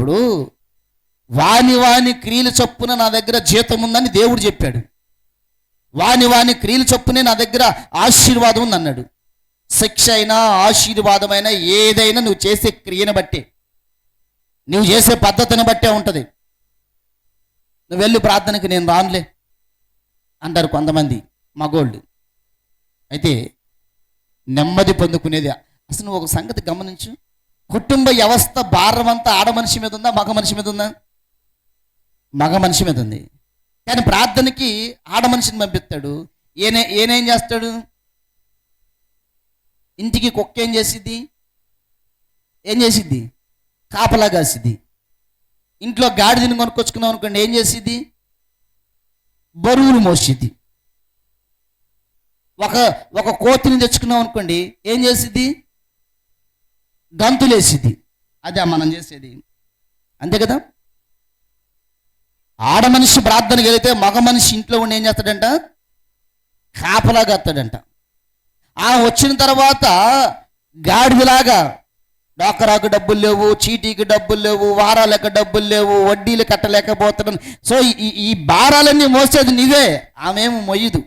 ఇప్పుడు వాని వాని క్రియలు చొప్పున నా దగ్గర జీతం ఉందని దేవుడు చెప్పాడు. వాని వాని క్రియలు చొప్పునే నా దగ్గర ఆశీర్వాదం ఉంది అన్నాడు. శిక్ష అయినా ఆశీర్వాదమైనా ఏదైనా నువ్వు చేసే క్రియను బట్టే నువ్వు చేసే పద్ధతిని బట్టే ఉంటుంది. నువ్వు వెళ్ళి ప్రార్థనకి నేను రానులే అంటారు కొంతమంది మగోళ్ళు. అయితే నెమ్మది పొందుకునేది. అసలు నువ్వు ఒక సంగతి గమనించు. కుటుంబ వ్యవస్థ భారం అంతా ఆడ మనిషి మీద ఉందా మగ మనిషి మీద ఉందా? మగ మనిషి మీద ఉంది. కానీ ప్రార్థనకి ఆడ మనిషిని పంపిస్తాడు. ఏనే ఏనేం చేస్తాడు? ఇంటికి కుక్క ఏం చేసిద్ది? ఏం చేసిద్ది? కాపలా కాసిద్ది. ఇంట్లో గాడిదని కొనుక్కొచ్చుకున్నాం అనుకోండి ఏం చేసిద్ది? బరువులు మోసిద్ది. ఒక ఒక కోతిని తెచ్చుకున్నాం అనుకోండి ఏం చేసిద్ది? గంతులేసిద్ది అదే మనం చేసేది. అంతే కదా? ఆడ మనిషి ప్రార్థనకి వెళితే మగ మనిషి ఇంట్లో ఉండి ఏం చేస్తాడంట? కాపలాగా వస్తాడంట. ఆ వచ్చిన తర్వాత గాడిదలాగా డాకరాకు డబ్బులు లేవు చీటీకి డబ్బులు లేవు వారాలకు డబ్బులు లేవు వడ్డీలు కట్టలేకపోతున్నాం. సో ఈ ఈ భారాలన్నీ మోసేది నీవే. ఆమె మొయ్యదు.